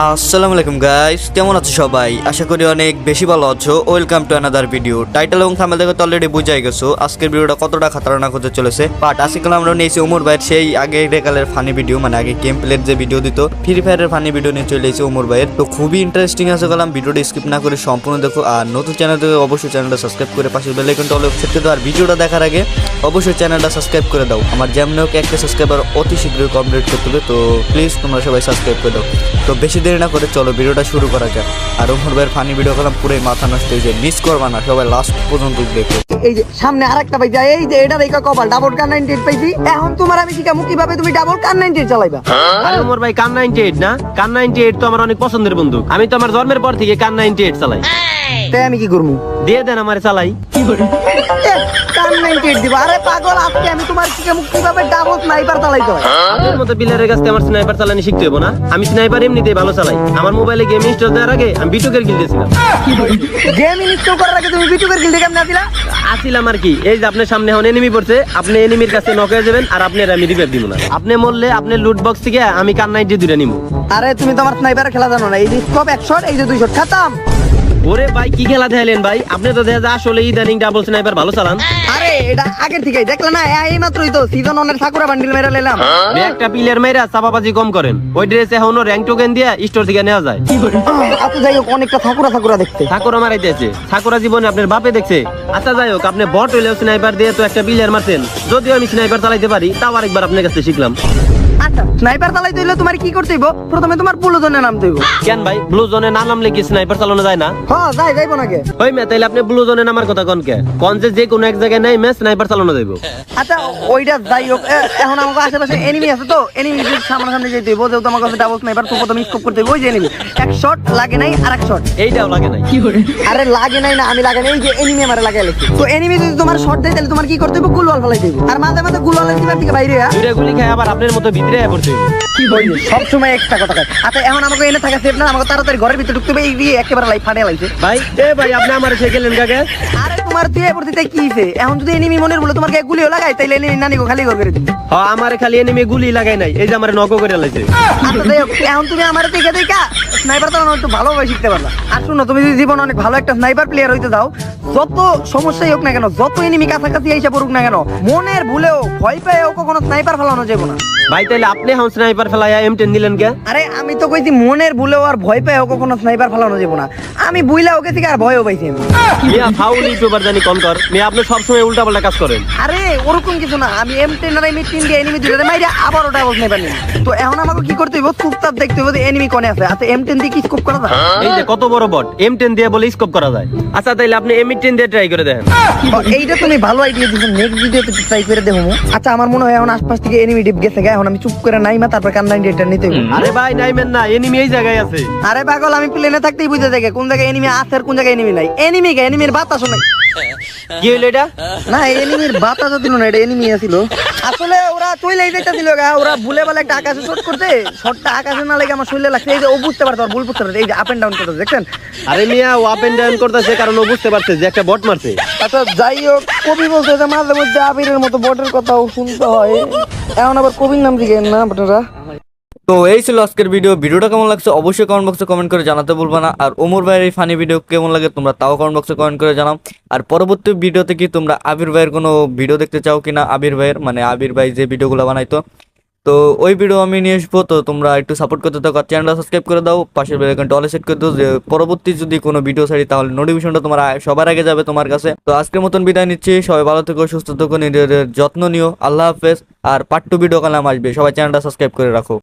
আসসালামু আলাইকুম গাইস কেমন আছো সবাই? আশা করি অনেক বেশি ভালো আছো। Welcome to another video title এবং থামেল দেখে তো অলরেডি বুঝাই গেছো, আজকের ভিডিওটা কতটা খাতারনাক হতে চলেছে। বাট আজকাল আমরা নিয়েছি ওমর ভাইয়ের সেই আগে রেকালের ফানি ভিডিও মানে আগে গেম প্লের যে ভিডিও দিত ফ্রি ফায়ারের ফানি ভিডিও নিয়ে চলে এসেছি ওমর ভাইয়ের। তো খুবই ইন্টারেস্টিং আছে গেলাম, ভিডিওটা স্কিপ না করে সম্পূর্ণ দেখো। আর নতুন চ্যানেল থেকে অবশ্যই চ্যানেলটা সাবস্ক্রাইব করে পাশে বেল আইকনটা অল সেট করে আর ভিডিওটা দেখার আগে অবশ্যই চ্যানেলটা সাবস্ক্রাইব করে দাও। আমার যেমন হোক একটা সাবস্ক্রাইবার অতি শীঘ্রই কমপ্লিট করতে হবে, তো প্লিজ তোমরা সবাই সাবস্ক্রাইব করে দাও। তো বেশি দেরি না করে চলো ভিডিওটা শুরু করা যাক। আর ওমর ভাইয়ের ফানি ভিডিও করলাম পুরোই মাথা নষ্ট হয়ে যায় মিস করবা না সবাই লাস্ট পর্যন্ত দেখো। এই যে সামনে আরেকটা পাইছি এই যে এটা দেখো কপাল ডাবল কার নাইনটি পাইছি এখন তোমার আমি শিখামু কীভাবে তুমি ডাবল কার নাইনটি চালাইবা। আরে ওমর ভাই কার নাইনটি এইট না? কার নাইনটি এইট তো আমার অনেক পছন্দের বন্ধু আমি তো আমার জন্মের পর থেকে কার নাইনটি এইট চালাই। তাই আমি কি করব দিয়ে দেন আমার চালাই। কার নাইনটি দিব। আরে পাগল আজকে আমি তোমার শিখামু কীভাবে ডাবল স্নাইপার চালাইতে আপনার মতো প্লেয়ারের কাছে আমার স্নাইপার চালানি শিখতে হব না। আমি স্নাইপার এমনিতেই ভালো চালাই। আমার মোবাইলে গেম ইনস্টল দেওয়ার আগে আমি বিটুকের কিল দিয়েছিলাম। গেম ইনস্টল করার আগে তুমি বিটুকের গিল্ডে কেমন আছিলা আসিলাম আর কি। এই যে আপনার সামনে এখন এনিমি পড়ছে আপনি এনিমির কাছে নক হয়ে যাবেন আর আপনি আর আমি রিভাইভ দিব না। আপনি মরলে আপনি লুট বক্স থেকে আমি কান নাইনটি দুটা নিবো আরে তুমি তো আমার স্নাইপার খেলা জানো না। এই স্কোপ এক এই যে দুই শট খাতাম! ওরে ভাই কি খেলা দেখালেন ভাই? আপনি তো দেখা যায় আসলে ইদানিং ডাবল স্নাইপার ভালো চালান। আরে এটা আগের দেখলে না এই মাত্রই তো সিজন বান্ডিল মেরে নিলাম। একটা মেয়েরা চাপাবাজি কম করেন। ওই ড্রেস এখনও র্যাঙ্ক টোকেন দিয়ে স্টোর থেকে নেওয়া যায়। আচ্ছা যাই হোক অনেকটা সাকুরা সাকুরা দেখতে। ঠাকুর মারাইতেছে ঠাকুরা জীবনে আপনার বাপে দেখছে। আচ্ছা যাই হোক আপনি বট হইলেও স্নাইপার দিয়ে তো একটা প্লেয়ার মারছেন। যদিও আমি স্নাইপার চালাইতে পারি তাও আরেকবার আপনার কাছে শিখলাম। আচ্ছা স্নাইপার তোমার কি করতে হইব? প্রথমে তোমার বুলুজনে নামতে হইব। কেন ভাই? ব্লু জোনে না নামলে কি স্নাইপার চালানো যায় না? হ্যাঁ যাই যাইবো নাকি ওই মে তাইলে আপনি ব্লু জোনে নামার কথা কোন কে? কোন যে যে কোনো এক জায়গায় নাই মে স্নাইপার চালানো যাইব। আচ্ছা ওইটা যাই হোক এখন আমাকে আশেপাশে এনিমি আছে তো এনিমি সামনাসামনি যেতে হইব যেহেতু আমার কাছে ডাবল স্নাইপার তো প্রথমে স্কোপ করতে হইব ওই যে এনিমি এক শট লাগে নাই আর এক শট এইটাও লাগে নাই। আরে লাগে নাই না আমি লাগে নাই যে এনিমি আমারে লাগছে তো এনিমি যদি তোমার শট দেয় তাহলে তোমার কি করতে হইব? গুলওয়াল ফেলাই দিব আর মাঝে মাঝে গুলওয়ালের দিবার থেকে বাইরে আ। গুলি খাই আবার আপনার মতো ভিতরে সব সময় একটা কথা কয়। আচ্ছা এখন আমাকে এনে থাকা সেফ না? আমাকে তাড়াতাড়ি ঘরের ভিতরে ঢুকতে হবে এই দিয়ে একেবারে লাইফ ফাটে ভাই এ ভাই আপনি আমার সে গেলেন কাকে? আরে তোমার দিয়ে পড়তে কি হইছে এখন যদি এনিমি মনের বলে তোমার গায়ে গুলিও লাগাই তাইলে এনিমি নানিকে খালি ঘর করে আমার খালি এনিমি গুলি লাগাই নাই এই যে আমার নক করে লাইছে। আচ্ছা এখন তুমি আমার দেখে দেখা স্নাইপার চালানো একটু ভালোভাবে শিখতে পারলা আর শুনো তুমি যদি জীবনে অনেক ভালো একটা স্নাইপার প্লেয়ার হইতে যাও যত সমস্যাই হোক না কেন যত এনিমি কাছাকাছি এসে পড়ুক না কেন মনের ভুলেও ভয় পেয়েও কখনো স্নাইপার ফেলানো যাবে না। ভাই তাইলে আপনি এখন স্নাইপার ফেলাইয়া এম টেন দিলেন কে? আরে আমি তো কইছি মনের ভুলেও আর ভয় পেয়েও কখনো স্নাইপার ফেলানো যাবে না। আমি বুইলা ওকে থেকে আর ভয়ও পাইছি আমি। মিয়া ফাউল ইউটিউবার জানি কম কর মিয়া আপনি সবসময় উল্টা পাল্টা কাজ করেন। আরে ওরকম কিছু না। আমি এম টেন আর এমি টিন দিয়ে এনিমি দিলে মাইরা আবার ওটা বলতে পারি তো এখন আমাকে কি করতে হইব? চুপচাপ দেখতে হইব যে এনিমি কোনে আছে। আচ্ছা এম টেন দিয়ে কি স্কোপ করা যায়? এই যে কত বড় বট এম টেন দিয়ে বলে স্কোপ করা যায়। আচ্ছা তাইলে আপনি এম টেন দিয়ে ট্রাই করে দেখেন। এইটা তুমি ভালো আইডিয়া দিছো। নেক্সট ভিডিওতে ট্রাই করে দেখো আচ্ছা আমার মনে হয় এখন আশপাশ থেকে এনিমি ডিপ গেছে এখন আমি চুপ করে নাইমা তারপর কান নাইন ডেটটা নিতে আরে ভাই নাইমেন না এনিমি এই জায়গায় আছে। আরে পাগল আমি প্লেনে থাকতেই বুঝে দেখে কোন জায়গায় এনিমি আছে আর কোন জায়গায় এনিমি নাই। এনিমি কে এনিমির বাতাসও নাই। কি হইল এটা? না এনিমির দিল না এটা এনিমি আছিল। আসলে ওরা চইলেই যাইতেছিল গা ওরা ভুলে বলে একটা আকাশে শট করতে শটটা আকাশে না লাগে আমার শরীরে লাগছে এই যে ও বুঝতে পারতো আর ভুল বুঝতে পারতো এই যে আপ এন্ড ডাউন করতে দেখছেন? আরে মিয়া ও আপ এন্ড ডাউন করতেছে কারণ ও বুঝতে পারছে যে একটা বট মারছে। আচ্ছা যাই হোক কবি বলছে যে মাঝে মধ্যে আবিরের মতো বটের কথাও শুনতে হয়। এখন আবার কবির নাম দিকে না আপনারা? তো এই ছিল আজকের ভিডিও ভিডিওটা কেমন লাগছে অবশ্যই কমেন্ট বক্সে কমেন্ট করে জানাতে বলব না। আর ওমর ভাইয়ের এই ফানি ভিডিও কেমন লাগে তোমরা তাও কমেন্ট বক্সে কমেন্ট করে জানাও। আর পরবর্তী ভিডিওতে কি তোমরা আবির ভাইয়ের কোনো ভিডিও দেখতে চাও কিনা? আবির ভাইয়ের মানে আবির ভাই যে ভিডিওগুলো বানাইতো। তো ওই ভিডিও আমি নিয়ে আসব, তো তোমরা একটু সাপোর্ট করতে থাকো। চ্যানেলটা সাবস্ক্রাইব করে দাও, পাশের বেল আইকনটা অলে সেট করে দাও। যে পরবর্তী যদি কোনো ভিডিও ছাড়ি, তাহলে নোটিফিকেশনটা তোমার সবার আগে যাবে তোমার কাছে। তো আজকের মতন বিদায় নিচ্ছি। সবাই ভালো থেকো, সুস্থ থেকো, নিজেদের যত্ন নিও। আল্লাহ হাফেজ। আর পার্ট টু ভিডিও কালাম আসবে। সবাই চ্যানেলটা সাবস্ক্রাইব করে রাখো।